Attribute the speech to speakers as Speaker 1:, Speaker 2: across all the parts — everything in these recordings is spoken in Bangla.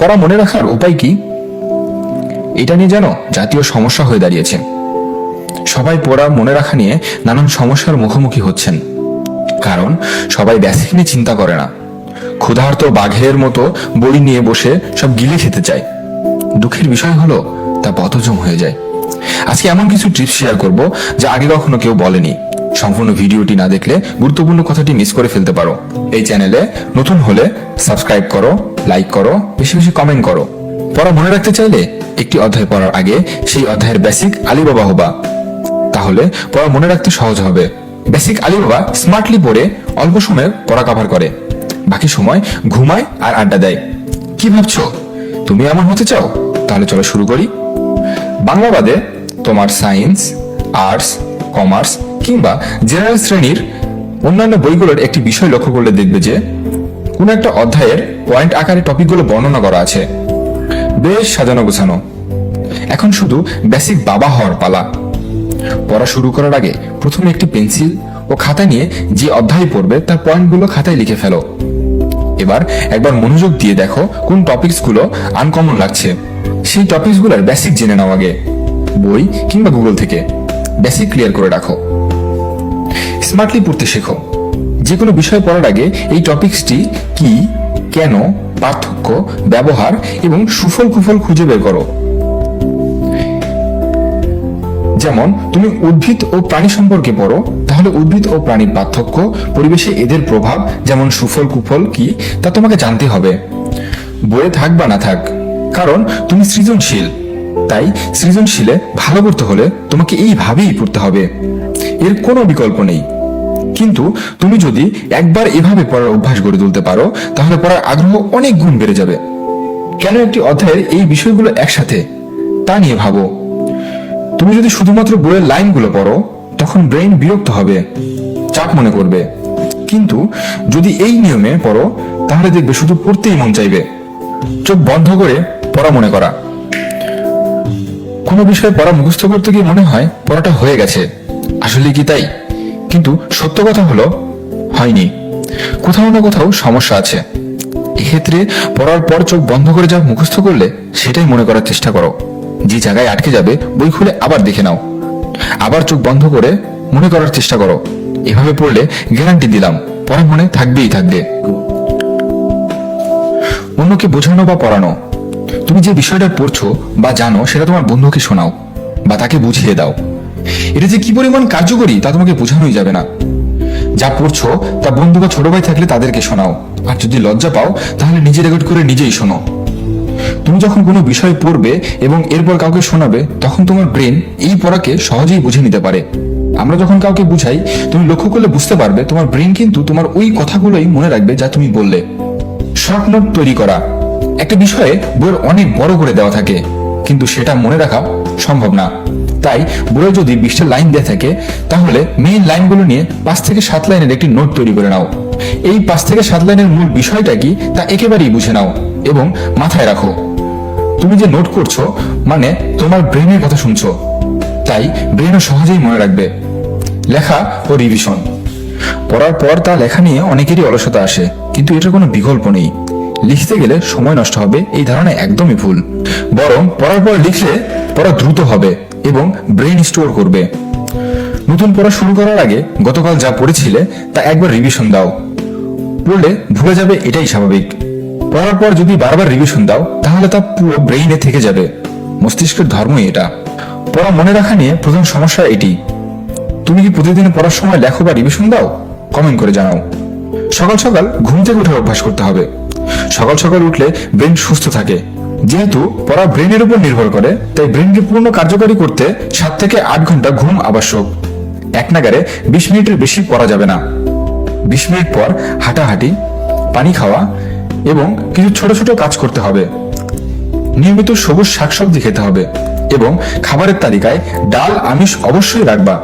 Speaker 1: পড়া মনে রাখার উপায় কি? এটা নিয়ে যেন জাতীয় সমস্যা হয়ে দাঁড়িয়েছে। সবাই পড়া মনে রাখা নিয়ে নানান সমস্যার মুখোমুখি হচ্ছেন। কারণ সবাই বেসিক নিয়ে চিন্তা করে না। ক্ষুধার্ত বাঘের মতো বই নিয়ে বসে সব গিলে খেতে চায়। দুঃখের বিষয় হলো, তা বতজম হয়ে যায়। আজকে এমন কিছু টিপস শেয়ার করব যা আগে কখনো কেউ বলেনি। সম্পূর্ণ ভিডিওটি না দেখলে গুরুত্বপূর্ণ কথাটি মিস করে ফেলতে পারো। এই চ্যানেলে নতুন হলে সাবস্ক্রাইব করো লাইক করো, বেশি বেশি কমেন্ট করো। পড়া মনে রাখতে চাইলে একটি অধ্যায় পড়ার আগে সেই অধ্যায়ের বেসিক আলিবাবা হবা। তাহলে পড়া মনে রাখতে সহজ হবে। বেসিক আলিবাবা স্মার্টলি পড়ে অল্প সময়ে পড়া কভার করে। বাকি সময় ঘুমায় আর আড্ডা দেয়। কি ভাবছ? তুমি এমন হতে চাও? তাহলে চলো শুরু করি। বাংলা বাদে তোমার সায়েন্স আর্টস কমার্স কিংবা জেনারেল শ্রেণির অন্যান্য বইগুলোর একটি বিষয় লক্ষ্য করলে দেখবে যে কোনো একটা অধ্যায়ের পয়েন্ট আকারে টপিকগুলো বর্ণনা করা আছে। বেশ সাজানো গোছানো। এখন শুধু বেসিক বাবা হওয়ার পালা। পড়া শুরু করার আগে প্রথমে একটি পেন্সিল ও খাতা নিয়ে যে অধ্যায় পড়বে তার পয়েন্টগুলো খাতায় লিখে ফেলো। এবার একবার মনোযোগ দিয়ে দেখো কোন টপিকসগুলো আনকমন লাগছে। সেই টপিকসগুলোর বেসিক জেনে নাও আগে। বই কিংবা গুগল থেকে। বেসিক ক্লিয়ার করে রাখো। স্মার্টলি পড়তে শেখো। যে কোনো বিষয় পড়ার আগে এই টপিকসটি কি, কেন, পার্থক্য, ব্যবহার এবং সুফল কুফল খুঁজে বের করো। যেমন, তুমি উদ্ভিদ ও প্রাণী সম্পর্কে পড়ো, তাহলে উদ্ভিদ ও প্রাণীর পার্থক্য, পরিবেশে এদের প্রভাব, যেমন সুফল কুফল কি, তা তোমাকে জানতে হবে। বইয়ে থাক বা না থাক, কারণ তুমি সৃজনশীল, তাই সৃজনশীলে ভালো করতে হলে তোমাকে এইভাবেই পড়তে হবে। এর কোনো বিকল্প নেই। কিন্তু তুমি যদি একবার এভাবে পড়ার অভ্যাস গড়ে তুলতে পারো, তাহলে পড়ার আগ্রহ অনেক গুণ বেড়ে যাবে। কেন একটি অধ্যায়ের এই বিষয়গুলো একসাথে? তা নিয়ে ভাবো। তুমি যদি শুধুমাত্র বইয়ের লাইনগুলো পড়ো, তখন ব্রেন বিরক্ত হবে, চাপ মনে করবে। কিন্তু যদি এই নিয়মে পড়ো, তাহলে দেখবে শুধু পড়তেই মন চাইবে। চোখ বন্ধ করে পড়া মনে করা। কোনো বিষয়ে পড়া মুখস্থ করতে গিয়ে মনে হয় পড়াটা হয়ে গেছে। আসলে কি তাই? কিন্তু সত্য কথা হলো, হয়নি। কোথাও না কোথাও সমস্যা আছে। এক্ষেত্রে পড়ার পর চোখ বন্ধ করে যা মুখস্থ করলে, সেটাই মনে করার চেষ্টা করো। যে জায়গায় আটকে যাবে, বই খুলে আবার দেখে নাও। আবার চোখ বন্ধ করে মনে করার চেষ্টা করো। এভাবে পড়লে গ্যারান্টি দিলাম, পড়া মনে থাকবেই থাকবে। অন্যকে বোঝানো বা পড়ানো। তুমি যে বিষয়টা পড়ছো বা জানো, সেটা তোমার বন্ধুকে শোনাও, বা তাকে বুঝিয়ে দাও। এটা যে কি পরিমাণ কার্যকরী, তা তোমাকে বোঝানোই যাবে না। যা পড়ছো, তা বন্ধু বা ছোট ভাই থাকলে তাদেরকে শোনাও। আর যদি লজ্জা পাও, তাহলে নিজে রেকর্ড করে নিজেই শোনো। তুমি যখন কোনো বিষয় পড়বে এবং এরপর কাউকে শোনাবে, তখন তোমার ব্রেন এই পড়াকে সহজেই বুঝে নিতে পারে। আমরা যখন কাউকে বুঝাই, তুমি লক্ষ্য করলে বুঝতে পারবে, তোমার ব্রেন কিন্তু তোমার ওই কথাগুলোই মনে রাখবে যা তুমি বললে। শর্ট নোট তৈরি করা। একটা বিষয়ে বইয়ের অনেক বড় করে দেওয়া থাকে, কিন্তু সেটা মনে রাখা সম্ভব না। তাই বইয়ে যদি বিশটা লাইন দেওয়া থাকে, তাহলে মেইন লাইনগুলো নিয়ে পাঁচ থেকে সাত লাইনের একটি নোট তৈরি করে নাও। এই পাঁচ থেকে সাত লাইনের মূল বিষয়টা কি, তা একেবারেই বুঝে নাও এবং মাথায় রাখো। তুমি যে নোট করছ মানে তোমার ব্রেনের কথা শুনছো। তাই ব্রেনও সহজেই মনে রাখবে। লেখা ও রিভিশন পড়ার পর তা লেখা নিয়ে অনেকেরই অলসতা আসে, কিন্তু এটার কোনো বিকল্প নেই। লিখতে গেলে সময় নষ্ট হবে, এই ধারণা একদমই ভুল। বরং পড়ার পর লিখলে পড়া দ্রুত হবে। এবং ব্রেন স্টোর করবে। নতুন পড়া শুরু করার আগে গতকাল যা পড়েছিলে তা একবার রিভিশন দাও। পড়লে ভুলে যাবে এটাই স্বাভাবিক। পড়ার পর যদি বারবার রিভিশন দাও, তাহলে তা পুরো ব্রেইনে থেকে যাবে। মস্তিষ্কের ধর্মই এটা। পড়া মনে রাখা নিয়ে প্রধান সমস্যা এটি। তুমি কি প্রতিদিন পড়ার সময় লেখো বা রিভিশন দাও? কমেন্ট করে জানাও। সকাল সকাল ঘুম থেকে উঠার অভ্যাস করতে হবে। সকাল সকাল উঠলে ব্রেন সুস্থ থাকে। যেহেতু পড়া ব্রেনের উপর নির্ভর করে, তাই ব্রেনকে পূর্ণ কার্যকারী করতে সাত থেকে আট ঘণ্টা ঘুম আবশ্যক। এক নাগারে বিশ মিনিটের বেশি পড়া যাবে না। বিশ মিনিট পর হাঁটাহাঁটি, পানি খাওয়া এবং কিছু ছোট ছোট কাজ করতে হবে। নিয়মিত সবুজ শাকসবজি খেতে হবে এবং খাবারের তালিকায় ডাল, আমিষ অবশ্যই রাখবা।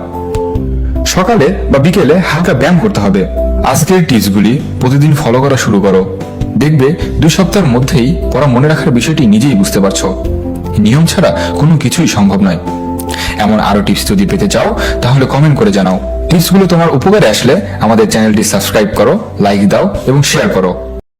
Speaker 1: সকালে বা বিকেলে হালকা ব্যায়াম করতে হবে। আজকের টিপসগুলি প্রতিদিন ফলো করা শুরু করো। দেখবে দু সপ্তাহের মধ্যেই পড়া মনে রাখার বিষয়টি নিজেই বুঝতে পারছ। নিয়ম ছাড়া কোনো কিছুই সম্ভব নয়। এমন আরও টিপস যদি পেতে চাও, তাহলে কমেন্ট করে জানাও। টিপসগুলো তোমার উপকারে আসলে আমাদের চ্যানেলটি সাবস্ক্রাইব করো লাইক দাও এবং শেয়ার করো।